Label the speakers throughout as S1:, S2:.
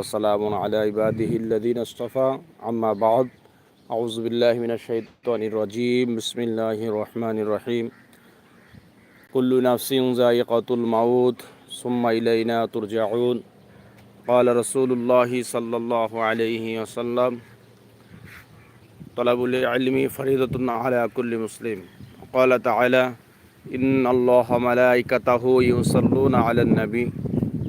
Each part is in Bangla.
S1: وسلام على عباده الذين اصطفى أما بعد أعوذ بالله من الشيطان الرجيم بسم الله الرحمن الرحيم كل نفس ذائقة الموت ثم إلينا ترجعون قال رسول الله صلى الله عليه وسلم طلب العلم فريضة على كل مسلم قال تعالى إن الله ملائكته يصلون على النبي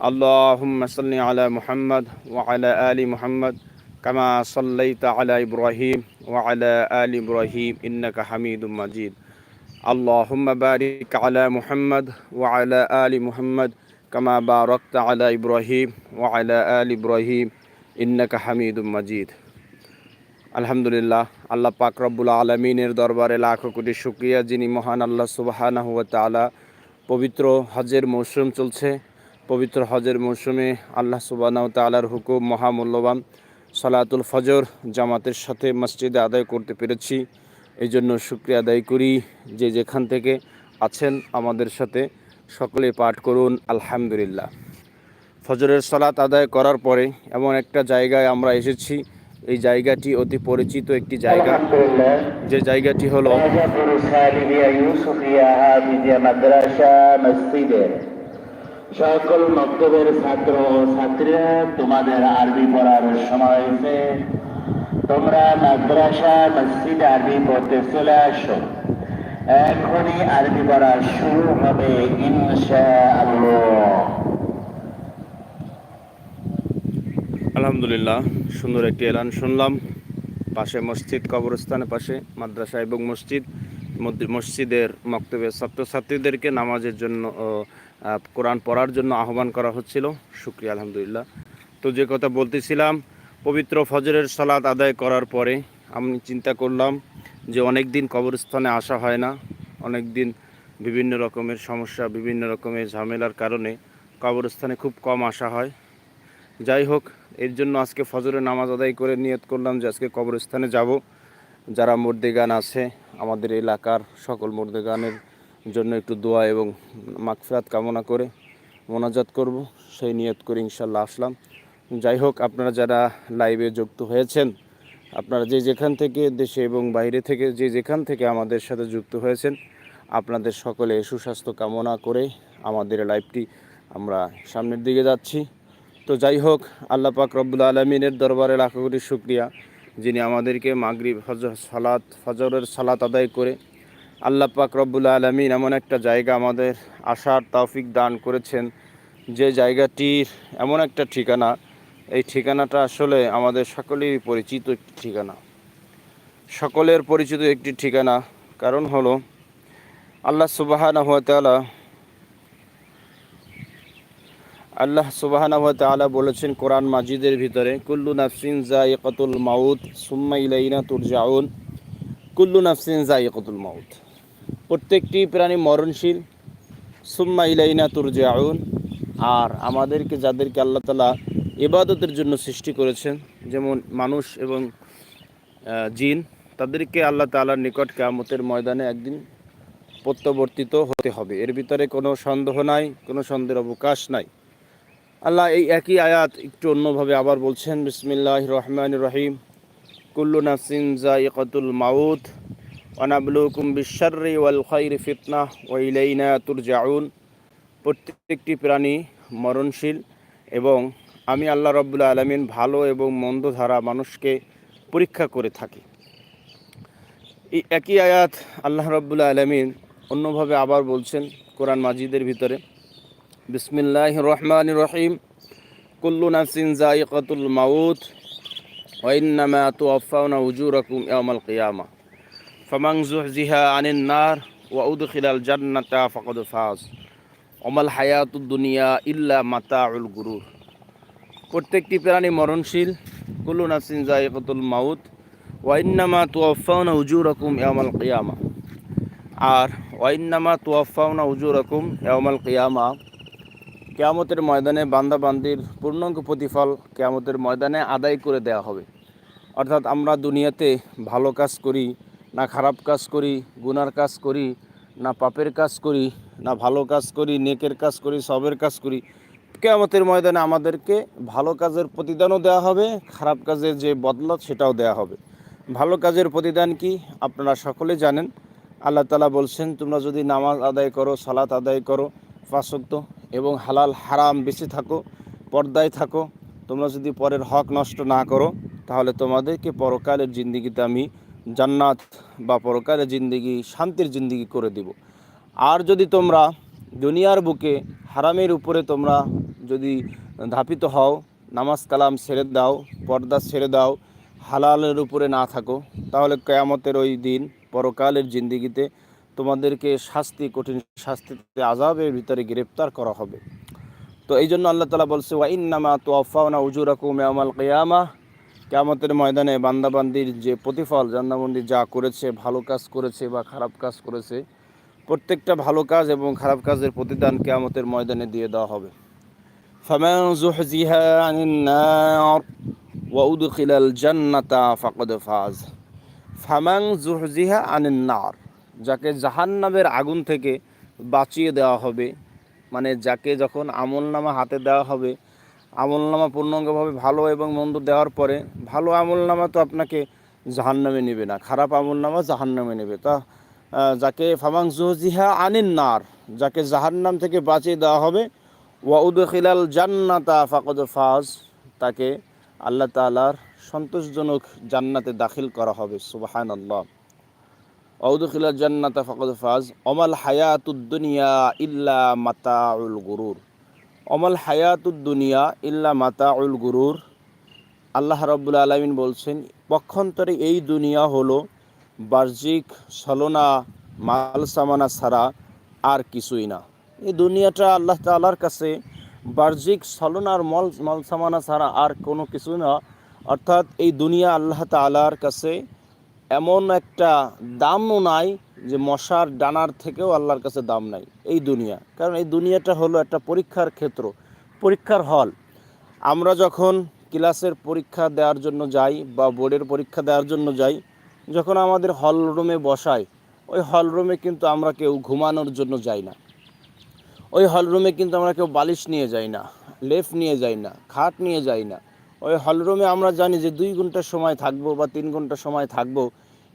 S1: اللهم صل على محمد وعلى آل محمد كما صليت على إبراهيم وعلى آل إبراهيم إنك حميد مجيد اللهم بارك على محمد وعلى آل محمد كما باركت على إبراهيم وعلى آل إبراهيم إنك حميد مجيد আলহামদুলিল্লাহ আল্লাহ পাক রব্বুল আলমিনের দরবারে লাখো কোটি শুক্রিয়া যিনি মহান আল্লাহ সুবাহানা হুয়া তালা পবিত্র হজের মৌসুম চলছে পবিত্র হজের মৌসুমে আল্লাহ সুবাহ তালার হুকুম মহামূল্যবান সালাতুল ফজর জামাতের সাথে মসজিদে আদায় করতে পেরেছি। এই জন্য শুক্রিয়া আদায় করি। যে যেখান থেকে আছেন আমাদের সাথে সকলে পাঠ করুন। আলহামদুলিল্লাহ। ফজরের সালাত আদায় করার পরে এমন একটা জায়গায় আমরা এসেছি। এই জায়গাটি অতি পরিচিত একটি জায়গা। যে জায়গাটি হলো
S2: সকল মক্তবের ছাত্র ও ছাত্রীরা, তোমাদের আরবি পড়ার সময় হয়েছে। তোমরা মাদ্রাসা, মসজিদ আরবি পড়তে চলে আসো। এখনই আরবি পড়া শুরু হবে
S1: আলহামদুলিল্লাহ, সুন্দর একটি এলান শুনলাম। পাশে মসজিদ, কবরস্থানের পাশে মাদ্রাসা এবং মসজিদ। মসজিদের মক্তবের ছাত্রছাত্রীদেরকে নামাজের জন্য কোরআন পড়ার জন্য আহ্বান করা হচ্ছিল। শুক্রিয়া, আলহামদুলিল্লাহ। তো যে কথা বলতেছিলাম, পবিত্র ফজরের সালাত আদায় করার পরে আমি চিন্তা করলাম যে অনেক দিন কবরস্থানে আসা হয় না। অনেক দিন বিভিন্ন রকমের সমস্যা, বিভিন্ন রকমের ঝামেলার কারণে কবরস্থানে খুব কম আসা হয়। যাই হোক, এর জন্য আজকে ফজরের নামাজ আদায় করে নিয়ত করলাম যে আজকে কবরস্থানে যাব। যারা মুর্দেগান আছে, আমাদের এলাকার সকল মুর্দেগানের জন্য একটু দোয়া এবং মাগফিরাত কামনা করে মোনাজাত করব। সেই নিয়ত করে ইনশাল্লাহ আসলাম। যাই হোক, আপনারা যারা লাইভে যুক্ত হয়েছেন, আপনারা যে যেখান থেকে দেশে এবং বাইরে থেকে যে যেখান থেকে আমাদের সাথে যুক্ত হয়েছেন, আপনাদের সকলে সুস্বাস্থ্য কামনা করে আমাদের লাইভটি আমরা সামনের দিকে যাচ্ছি। তো যাই হোক, আল্লাহ পাক রব্বুল আলমিনের দরবারে লাখো কোটি শুক্রিয়া, যিনি আমাদেরকে মাগরিব, ফজর সালাত, ফজরের সালাত আদায় করে আল্লাহ পাক রব্বুল আলমিন এমন একটা জায়গা আমাদের আসার তৌফিক দান করেছেন। যে জায়গাটির এমন একটা ঠিকানা, এই ঠিকানাটা আসলে আমাদের সকলেরই পরিচিত একটি ঠিকানা। সকলের পরিচিত একটি ঠিকানা, কারণ হলো আল্লাহ সুবাহানা হুয়া আল্লাহ সুবাহানা তাআলা বলেছেন কোরআন মাজিদের ভিতরে, কুল্লু নাফসিন জায়কাতুল মাউত সুম্মা ইলাইনা তুরজাউন, কুল্লু নাফসিন জায়কাতুল মাউত। প্রত্যেকটি প্রাণী মরণশীল, সুম্মা ইলাইনা তুরজাউন। আর আমাদেরকে যাদেরকে আল্লাহ তালা ইবাদতের জন্য সৃষ্টি করেছেন, যেমন মানুষ এবং জিন, তাদেরকে আল্লাহ তাআলার নিকট কেয়ামতের ময়দানে একদিন প্রত্যাবর্তিত হতে হবে। এর ভিতরে কোনো সন্দেহ নাই, কোনো সন্দেহের অবকাশ নাই। আল্লাহ এই একই আয়াত একটু অন্যভাবে আবার বলছেন বিসমিল্লাহ রহমান রহিম, কুল্লু নাফসিন জাইকাতুল মাউত। অনাবলুকুম বিশ্বরি ওয়াল খাইর ফিতনা ওয়াইলাইনা তুরজাউন। প্রত্যেকটি প্রাণী মরণশীল এবং আমি আল্লাহ রব্বুল্লা আলমিন ভালো এবং মন্দ ধারা মানুষকে পরীক্ষা করে থাকি। এই একই আয়াত আল্লাহ রব্বুল্লা আলমিন অন্যভাবে আবার বলছেন কোরআন মাজিদের ভিতরে। বিসমিল্লাহ রহমান রহিম। কুল্লু নাফসিন জাইকাতুল মাউত। ওয়াইন্নামা তুওয়াফাউনা উজুরাকুম ইয়াউমাল কিয়ামা। ফামান যুহজিহা আনিন উদখিলাল জান্নাতা ফাকাদ ফাজ অমাল হায়াতুদ দুনিয়া ইল্লা মাতাউল গুরুর প্রত্যেকটি প্রাণী মরণশীল, কুল্লু নাফসিন জাইকাতুল মাউত, ওয়াইন্নামা তুয়াফাউনা উজুরকুম ইয়ামাল কিয়ামা। আর ওয়াইন্নামা তুয়াফাউনা উজুরকুম ইয়ামাল কিয়ামা, কেয়ামতের ময়দানে বান্দা বান্দির পূর্ণাঙ্গ প্রতিফল কেয়ামতের ময়দানে আদায় করে দেওয়া হবে। অর্থাৎ আমরা দুনিয়াতে ভালো কাজ করি না খারাপ কাজ করি, গুনার কাজ করি, না পাপের কাজ করি, না ভালো কাজ করি, নেকের কাজ করি, সবের কাজ করি, কেয়ামতের ময়দানে আমাদেরকে ভালো কাজের প্রতিদানও দেওয়া হবে, খারাপ কাজের যে বদলা সেটাও দেওয়া হবে। ভালো কাজের প্রতিদান কি? আপনারা সকলে জানেন। আল্লাহ তালা বলছেন, তোমরা যদি নামাজ আদায় করো, সালাত আদায় করো ফাঁসক্ত এবং হালাল, হারাম বেশি থাকো, পর্দায় থাকো, তোমরা যদি পরের হক নষ্ট না করো, তাহলে তোমাদেরকে পরকালের জিন্দিগিতে আমি জান্নাত বা পরকালের জিন্দিগি, শান্তির জিন্দিগি করে দিব। আর যদি তোমরা দুনিয়ার বুকে হারামের উপরে তোমরা যদি ধাপিত হও, নামাজ কালাম ছেড়ে দাও, পর্দা ছেড়ে দাও, হালালের উপরে না থাকো, তাহলে কেয়ামতের ওই দিন পরকালের জিন্দিগিতে তোমাদেরকে শাস্তি, কঠিন শাস্তিতে আজাবের ভিতরে গ্রেপ্তার করা হবে। তো এই জন্য আল্লাহ তালা বলছে ওয়াইন্নামা তো আফাউনা উজুরাকুম ইয়ামাল কিয়ামা। কেয়ামতের ময়দানে বান্দাবান্দির যে প্রতিফল জান্দাবন্দি যা করেছে, ভালো কাজ করেছে বা খারাপ কাজ করেছে, প্রত্যেকটা ভালো কাজ এবং খারাপ কাজের প্রতিদান কেয়ামতের ময়দানে দিয়ে দেওয়া হবে। জুহজিহা আনিন নার যাকে জাহান্নামের আগুন থেকে বাঁচিয়ে দেওয়া হবে মানে যাকে যখন আমলনামা হাতে দেওয়া হবে আমলনামা পূর্ণাঙ্গভাবে ভালো এবং মন্দ দেওয়ার পরে ভালো আমলনামা তো আপনাকে জাহান্নামে নেবে না, খারাপ আমলনামা জাহান্নামে নেবে। তা যাকে ফামাং জুহজিহা আনিন নার, যাকে জাহান্নাম থেকে বাঁচিয়ে দেওয়া হবে ওয়াউদ খিলাল জান্নাতা ফাকদ ফাজ, তাকে আল্লাহ তালার সন্তোষজনক জান্নাতে দাখিল করা হবে সুবাহান আল্লাহ অউদুখিলা জান্নাতা ফকদ ফাজ অমাল হায়াতুদ্দুনিয়া ইল্লা মাতাউল গুরুর। অমাল হায়াতুদ্দুনিয়া ইল্লা মাতাউল গুরুর। আল্লাহ রব্বুল আলমিন বলছেন, পক্ষান্তরে এই দুনিয়া হলো বাহ্যিক ছলনা, মাল সামানা ছাড়া আর কিছুই না। এই দুনিয়াটা আল্লাহ তালার কাছে বাহ্যিক ছলনার মল, মাল সামানা ছাড়া আর কোনো কিছু না। অর্থাৎ এই দুনিয়া আল্লাহ তালার কাছে এমন একটা দামও নাই যে মশার ডানার থেকেও আল্লাহর কাছে দাম নাই এই দুনিয়া। কারণ এই দুনিয়াটা হলো একটা পরীক্ষার ক্ষেত্র, পরীক্ষার হল। আমরা যখন ক্লাসের পরীক্ষা দেওয়ার জন্য যাই বা বোর্ডের পরীক্ষা দেওয়ার জন্য যাই, যখন আমাদের হল রুমে বসাই, ওই হল রুমে কিন্তু আমরা কেউ ঘুমানোর জন্য যাই না। ওই হল রুমে কিন্তু আমরা কেউ বালিশ নিয়ে যাই না লেফ নিয়ে যাই না, খাট নিয়ে যাই না। ওই হল রুমে আমরা জানি যে দুই ঘণ্টা সময় থাকব বা তিন ঘণ্টা সময় থাকব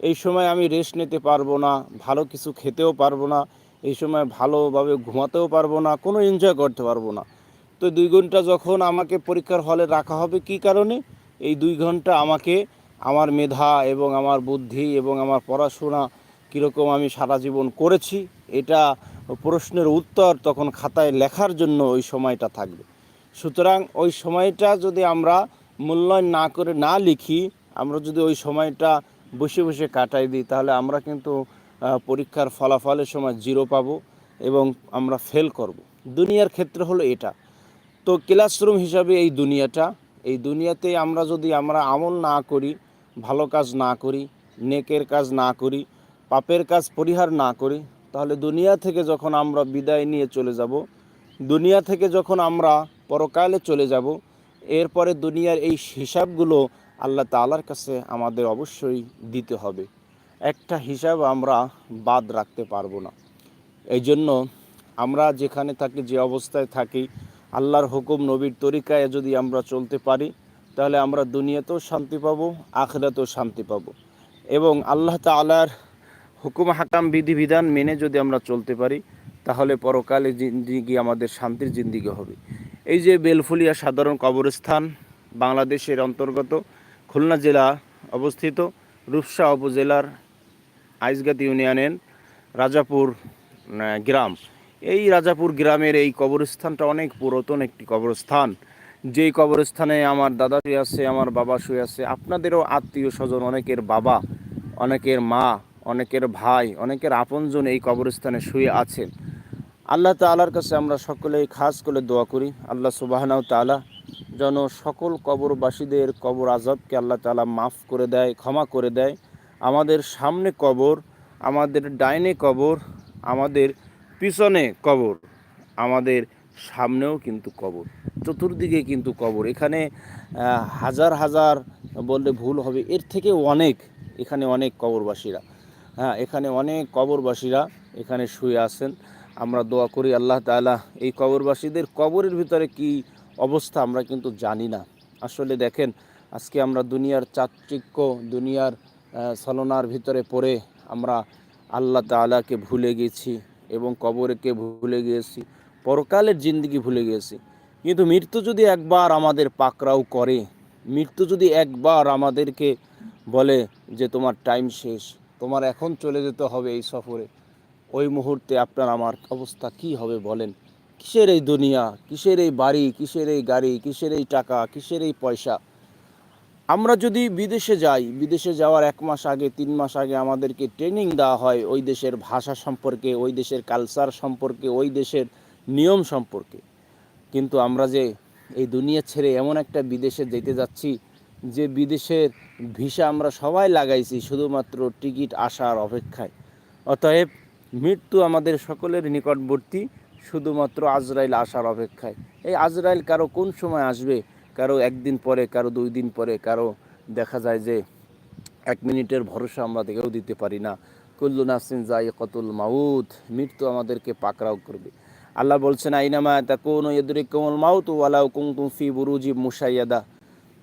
S1: এই সময় আমি রেস্ট নিতে পারব না, ভালো কিছু খেতেও পারব না, এই সময় ভালোভাবে ঘুমাতেও পারব না, কোনো এনজয় করতে পারব না। তো দুই ঘণ্টা যখন আমাকে পরীক্ষার হলে রাখা হবে কি কারণে? এই দুই ঘণ্টা আমাকে, আমার মেধা এবং আমার বুদ্ধি এবং আমার পড়াশোনা কীরকম আমি সারা জীবন করেছি, এটা প্রশ্নের উত্তর তখন খাতায় লেখার জন্য ওই সময়টা থাকবে। সুতরাং ওই সময়টা যদি আমরা মূল্যায়ন না করে না লিখি, আমরা যদি ওই সময়টা বসে বসে কাটাই দিই, তাহলে আমরা কিন্তু পরীক্ষার ফলাফলের সময় জিরো পাব এবং আমরা ফেল করব। দুনিয়ার ক্ষেত্রে হলো এটা তো ক্লাসরুম হিসাবে এই দুনিয়াটা, এই দুনিয়াতে আমরা যদি আমরা আমল না করি, ভালো কাজ না করি, নেকের কাজ না করি, পাপের কাজ পরিহার না করি, তাহলে দুনিয়া থেকে যখন আমরা বিদায় নিয়ে চলে যাব, দুনিয়া থেকে যখন আমরা পরকালে চলে যাব, এরপরে দুনিয়ার এই হিসাবগুলো আল্লাহ তাআলার কাছে আমাদের অবশ্যই দিতে হবে। একটা হিসাব আমরা বাদ রাখতে পারব না। এই জন্য আমরা যেখানে থাকি, যে অবস্থায় থাকি, আল্লাহর হুকুম, নবীর তরিকায় যদি আমরা চলতে পারি, তাহলে আমরা দুনিয়াতেও শান্তি পাবো, আখরাতেও শান্তি পাবো। এবং আল্লাহ তাআলার হুকুম, হাকাম বিধিবিধান মেনে যদি আমরা চলতে পারি, তাহলে পরকালে জিন্দিগি আমাদের শান্তির জিন্দিগি হবে। এই যে বেলফুলিয়া সাধারণ কবরস্থান বাংলাদেশের অন্তর্গত খুলনা জেলা অবস্থিত রূপসা উপজেলার আইসগাতি ইউনিয়নের রাজাপুর গ্রাম। এই রাজাপুর গ্রামের এই কবরস্থানটা অনেক পুরাতন একটি কবরস্থান। যেই কবরস্থানে আমার দাদা শুয়ে আছে, আমার বাবা শুয়ে আছে, আপনাদেরও আত্মীয় স্বজন, অনেকের বাবা, অনেকের মা, অনেকের ভাই, অনেকের আপনজন এই কবরস্থানে শুয়ে আছেন। আল্লাহ তাআলার কাছে আমরা সকলেই খাস করে দোয়া করি। আল্লাহ সুবাহনাও তাআলা যেন সকল কবরবাসীদের কবর আজাবকে আল্লাহ তালা মাফ করে দেয়, ক্ষমা করে দেয়। আমাদের সামনে কবর, আমাদের ডাইনে কবর, আমাদের পিছনে কবর, আমাদের সামনেও কিন্তু কবর, চতুর্দিকে কিন্তু কবর। এখানে হাজার হাজার বললে ভুল হবে, এর থেকে অনেক এখানে অনেক কবরবাসীরা। হ্যাঁ এখানে অনেক কবরবাসীরা এখানে শুয়ে আছেন। আমরা দোয়া করি আল্লাহ তাআলা এই কবরবাসীদের কবরের ভিতরে কি অবস্থা আমরা কিন্তু জানি না। আসলে দেখেন, আজকে আমরা দুনিয়ার চাকচিক্য, দুনিয়ার ছলনার ভিতরে পড়ে আমরা আল্লাহ তাআলাকে ভুলে গেছি এবং কবরকে ভুলে গিয়েছি পরকালের জিন্দগি ভুলে গিয়েছি কিন্তু মৃত্যু যদি একবার আমাদের পাকরাও করে, মৃত্যু যদি একবার আমাদেরকে বলে যে তোমার টাইম শেষ, তোমার এখন চলে যেতে হবে এই সফরে, ওই মুহূর্তে আপনার আমার অবস্থা কি হবে বলেন? কিসের এই দুনিয়া? কিসের এই বাড়ি? কিসের এই গাড়ি? কিসের এই টাকা? কিসের এই পয়সা? আমরা যদি বিদেশে যাই, বিদেশে যাওয়ার এক মাস আগে, তিন মাস আগে আমাদেরকে ট্রেনিং দেওয়া হয় ওই দেশের ভাষা সম্পর্কে, ওই দেশের কালচার সম্পর্কে, ওই দেশের নিয়ম সম্পর্কে। কিন্তু আমরা যে এই দুনিয়া ছেড়ে এমন একটা বিদেশে যেতে যাচ্ছি, যে বিদেশের ভিসা আমরা সবাই লাগাইছি শুধুমাত্র টিকিট আসার অপেক্ষায়। অতএব মৃত্যু আমাদের সকলের নিকটবর্তী। শুধুমাত্র আজরাইল আসার অপেক্ষায়। এই আজরাইল কারও কোন সময় আসবে? কারও একদিন পরে, কারও দুই দিন পরে, কারও দেখা যায় যে এক মিনিটের ভরসা আমরা কেউ দিতে পারি না। কুল্লু নাসিন যাই কতুল মাউত, মৃত্যু আমাদেরকে পাকড়াও করবে। আল্লাহ বলছেন, আইনামা তা কোন ইদুরি কোমল মাউত ওয়ালাউ কুমতুম ফি বুরুজি মুসাইয়াদা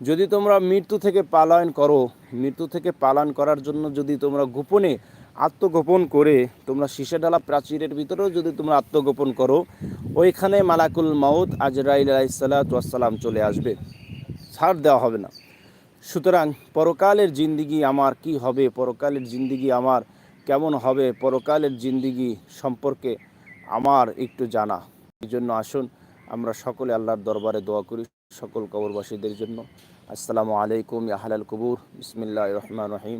S1: যদি তোমরা মৃত্যু থেকে পালায়ন করো, মৃত্যু থেকে পালন করার জন্য যদি তোমরা গোপনে আত্মগোপন করে তোমরা ডালা প্রাচীরের ভিতরেও যদি তোমরা আত্মগোপন করো, ওইখানে মালাকুল মাউত আজরাইল আলাইসাল্লাম চলে আসবে। ছাড় দেওয়া হবে না। সুতরাং পরকালের জিন্দিগি আমার কি হবে? পরকালের জিন্দিগি আমার কেমন হবে? পরকালের জিন্দিগি সম্পর্কে আমার একটু জানা। এই জন্য আসুন, আমরা সকলে আল্লাহর দরবারে দোয়া করি সকল কবরবাসীদের জন্য। আসসালামু আলাইকুম ইয়াহালাল কবুর। বিসমিল্লাহ রহমান রহিম।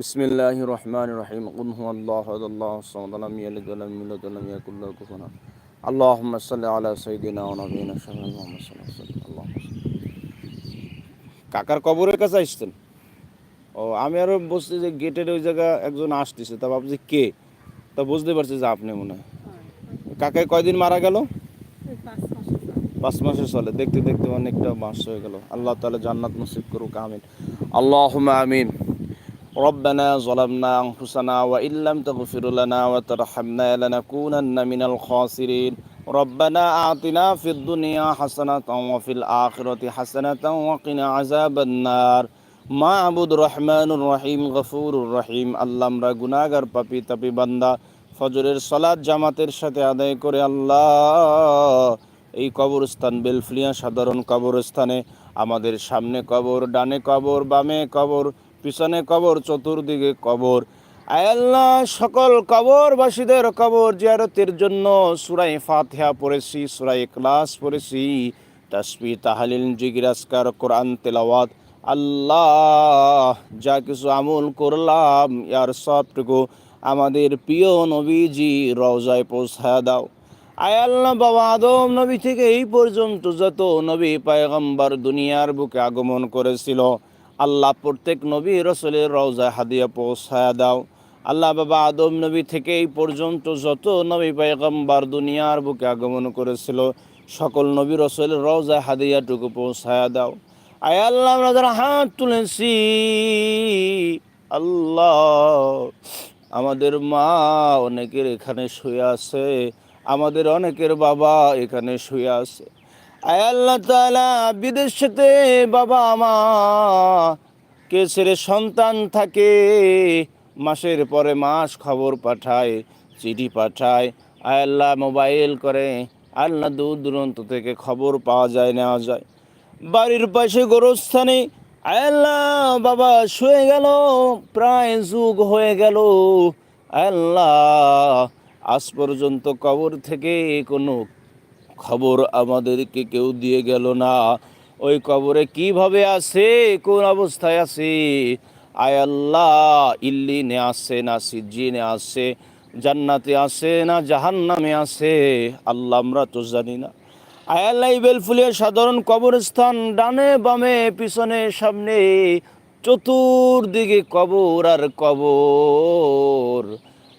S1: বিসমিল্লাহ রহমান রহিম উল্লাহ্লাহমিয়াল্লাহমিয়াল্লাহমিয়াকুল্লাহকুফনা আল্লাহ সাল্লাহ আল্লাহ সঈদিনা নবীন আল্লাহ কাকার কবরের কাছে আসতেন ও, আমি আরও বসছি যে গেটের ওই জায়গা একজন আসতেছে, তা ভাবছি কে? তা বুঝতে পারছি যে আপনি মনে হয়। কাকায় কয়দিন মারা গেল? পাঁচ মাসের চলে। দেখতে দেখতে অনেকটা মাস হয়ে গেল। আল্লাহ তাহলে জান্নাত নসিব করুক, আমিন। আল্লাহ আমিন। ربنا ظلمنا أنفسنا وإن لم تغفر لنا وترحمنا لنكونن من الخاسرين ربنا آتنا في الدنيا حسنة وفي الآخرة حسنة وقنا عذاب النار মাহবুদ রহমানুর রহিম গফুরুর রহিম আল্লাহ আমরা গুনাগার পাপি তাপি বান্দা ফজরের সলাদ জামাতের সাথে আদায় করে আল্লাহ এই কবরস্থান বেলফলিয়া সাধারণ কবরস্থানে আমাদের সামনে কবর ডানে কবর বামে কবর পিছনে কবর, চতুর্দিকে কবর। আয় আল্লাহ সকল কবরবাসীদের কবর জিয়ারতের জন্য সুরাই ফাতিহা পড়েছি সুরাই ক্লাস পড়েছি। তাসবি তাহালিল জিগিরাজকার কোরআন, তেলাওয়াত। আল্লাহ, যা কিছু আমল করলাম, ইয়ার সবটুকু আমাদের প্রিয় নবীজি রওজায় পৌঁছায় দাও। আয় আল্লাহ বাবা আদম নবী থেকে এই পর্যন্ত যত নবী, পায়গম্বর দুনিয়ার বুকে আগমন করেছিল। আল্লাহ প্রত্যেক নবী রসলের রওজায় হাদিয়া পৌঁছায় দাও। আল্লাহ বাবা আদম নবী থেকে এই পর্যন্ত যত নবী পায়গম্বর দুনিয়ার বুকে আগমন করেছিল, সকল নবী রসলের রওজায় হাদিয়াটুকু পৌঁছায় দাও। আয় আল্লাহ, আমরা হাত তুলেছি, আল্লাহ আমাদের মা অনেকের এখানে শুয়ে আছে, আমাদের অনেকের বাবা এখানে শুয়ে আছে। আল্লাহ তাআলা বিদেশেতে বাবা মা কে ছেড়ে সন্তান থাকে, মাসের পরে মাস খবর পাঠায়, চিঠি পাঠায় আল্লাহ মোবাইল করে, আল্লাহ দূর দূরান্ত থেকে খবর পাওয়া যায়, নেওয়া যায়। বাড়ির পাশে গোরস্থানে আল্লাহ বাবা শুয়ে গেল, প্রায় যুগ হয়ে গেল। আল্লাহ, আজ পর্যন্ত কবর থেকে কোনো খবর আমাদেরকে কেউ দিয়ে গেল না। ওই কবরে কীভাবে আছে? কোন অবস্থায় আছে? আয় আল্লাহ, ইল্লিনে আছে না সিজিনে আছে? জান্নাতে আছে না জাহান্নামে আছে? আল্লাহ আমরা তো জানি না। আয়াল্লাহ বেলফুলিয়া সাধারণ কবরস্থান ডানে বামে, পিছনে সামনে, চতুর্দিকে কবর আর কবর।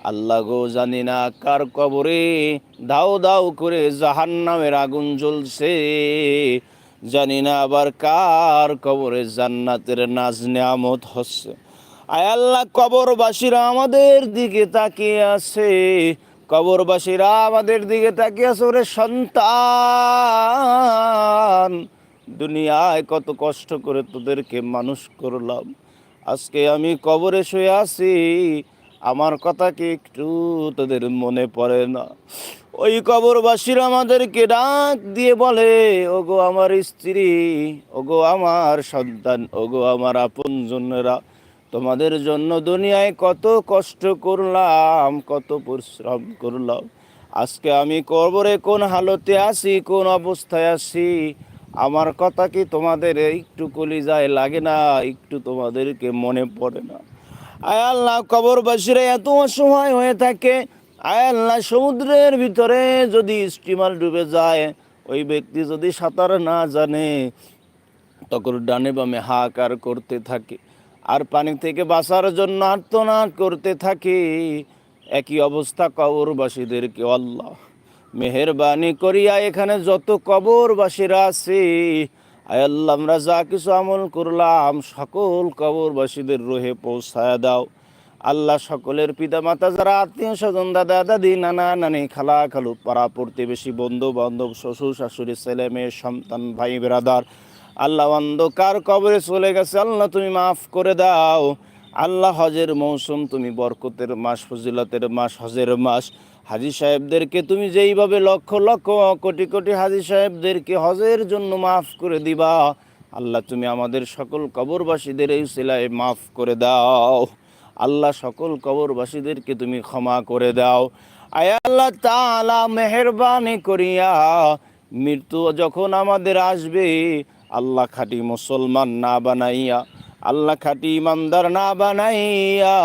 S1: আল্লাহ গো জানি না কার কবরে দাও দাও করে জাহান্নামের আগুন জ্বলছে। জানি না আবার কার কবরে জান্নাতের নাজ নেয়ামত হচ্ছে। আয় আল্লাহ, কবরবাসীরা আমাদের দিকে তাকিয়ে আছে। কবরবাসীরা আমাদের দিকে তাকিয়ে আছে, ওরে সন্তান। দুনিয়ায় কত কষ্ট করে তোদেরকে মানুষ করলাম। আজকে আমি কবরে শুয়ে আছি। আমার কথা কি একটু তোদের মনে পড়ে না? ওই কবরবাসীরা আমাদেরকে ডাক দিয়ে বলে, ওগো আমার স্ত্রী, ওগো আমার সন্তান, ওগো আমার আপনজনেরা তোমাদের জন্য দুনিয়ায় কত কষ্ট করলাম, কত পরিশ্রম করলাম। আজকে আমি কবরে কোন হালতে আছি কোন অবস্থায় আছি আমার কথা কি তোমাদের একটু কলিজায় লাগে না? একটু তোমাদেরকে মনে পড়ে না? আয় আল্লাহ কবরবাসীরা এত অসহায় হয়ে থাকে। আয় আল্লাহ, সমুদ্রের ভিতরে যদি স্টিমার ডুবে যায়, ওই ব্যক্তি যদি সাঁতার না জানে, তখন ডানে বামে হাহাকার করতে থাকে। আর পানি থেকে বাঁচার জন্য আর্তনাদ করতে থাকে। একই অবস্থা কবরবাসীদেরকে, আল্লাহ। মেহেরবানি করিয়া এখানে যত কবরবাসীরা আছে আল্লাহ, আমরা যা কিছু আমল করলাম, সকল কবরবাসীদের রোহে পৌঁছায় দাও। আল্লাহ সকলের পিতা মাতা যারা আত্মীয় স্বজন, দাদা, দাদি, নানা, নানি, খালা, খালু, পাড়া প্রতিবেশী বন্ধু বান্ধব শ্বশুর, শাশুড়ি, ছেলে মেয়ে, সন্তান, ভাই বেরাদার আল্লাহ অন্ধকার কবরে চলে গেছে। আল্লাহ, তুমি মাফ করে দাও। আল্লাহ, হজের মৌসুম, তুমি বরকতের মাস, ফজিলতের মাস, হজের মাস। হাজি সাহেবদেরকে তুমি যেইভাবে লক্ষ লক্ষ কোটি কোটি হাজি সাহেবদেরকে হজের জন্য মাফ করে দিবা, আল্লাহ তুমি আমাদের সকল কবরবাসীদের এই সিলায় মাফ করে দাও। আল্লাহ সকল কবরবাসীদেরকে তুমি ক্ষমা করে দাও। আয় আল্লাহ তাআলা মেহেরবানি করিয়া মৃত্যু যখন আমাদের আসবে, আল্লাহ খাটি মুসলমান না বানাইয়া, আল্লাহ খাটি ইমানদার না বানাইয়া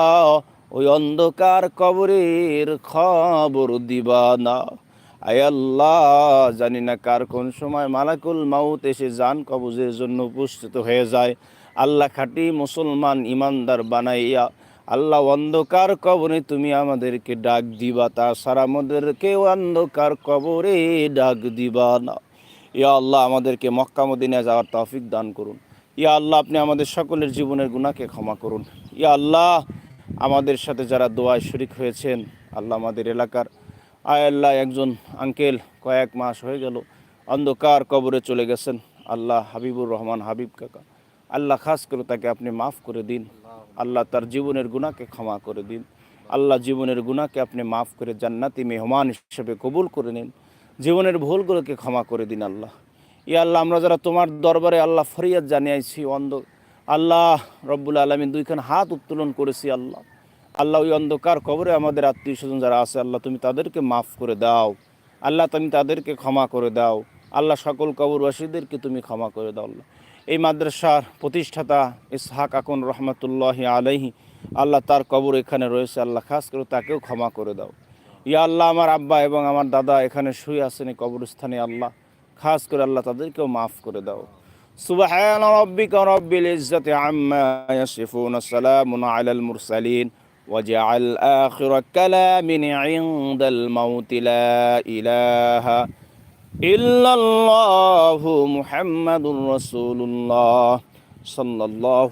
S1: ওই অন্ধকার কবরের খবর দিবা না। আয় আল্লাহ, জানি না কার কোন সময় মালাকুল মাউত এসে যান কবজের জন্য উপস্থিত হয়ে যায়। আল্লাহ খাঁটি মুসলমান ইমানদার বানাইয়া আল্লাহ অন্ধকার কবরে তুমি আমাদেরকে ডাক দিবা, তাছাড়া আমাদেরকে অন্ধকার কবরে ডাক দিবা না। ইয়া আল্লাহ, আমাদেরকে মক্কা মদিনায় যাওয়ার তৌফিক দান করুন। ইয়া আল্লাহ, আপনি আমাদের সকলের জীবনের গুণাকে ক্ষমা করুন। ইয়া আল্লাহ আমাদের সাথে যারা দোয়ায় শরিক হয়েছেন, আল্লাহ আমাদের এলাকার আয় আল্লাহ একজন আঙ্কেল কয়েক মাস হয়ে গেল, অন্ধকার কবরে চলে গেছেন। আল্লাহ হাবিবুর রহমান হাবিব কাকা, আল্লাহ খাস করে তাকে আপনি মাফ করে দিন। আল্লাহ তার জীবনের গুণাকে ক্ষমা করে দিন। আল্লাহ জীবনের গুণাকে আপনি মাফ করে জান্নাতি মেহমান হিসেবে কবুল করে নিন। জীবনের ভুলগুলোকে ক্ষমা করে দিন আল্লাহ। ই আল্লাহ, আমরা যারা তোমার দরবারে আল্লাহ ফরিয়াদ জানিয়েছি, অন্ধ আল্লাহ রব্বুল আলমিন দুইখান হাত উত্তোলন করেছি আল্লাহ। আল্লাহ ওই অন্ধকার কবরে আমাদের আত্মীয় স্বজন যারা আছে, আল্লাহ তুমি তাদেরকে মাফ করে দাও। আল্লাহ তুমি তাদেরকে ক্ষমা করে দাও। আল্লাহ সকল কবরবাসীদেরকে তুমি ক্ষমা করে দাও আল্লাহ। এই মাদ্রাসার প্রতিষ্ঠাতা ইসহাক আকন রহমতুল্লাহ আলহি আল্লাহ তার কবর এখানে রয়েছে, আল্লাহ খাস করে তাকেও ক্ষমা করে দাও। ইয়া আল্লাহ, আমার আব্বা এবং আমার দাদা এখানে শুয়ে আছেন এই কবরস্থানে, আল্লাহ খাস করে আল্লাহ তাদেরকেও মাফ করে দাও। সুবহান রব্বিকা রব্বিল ইজ্জাতি আম্মা ইয়াসিফুন সালামুন আলাল মুরসালিন। واجعل آخر كلام عند الموت لا إله إلا الله محمد رسول الله صلى الله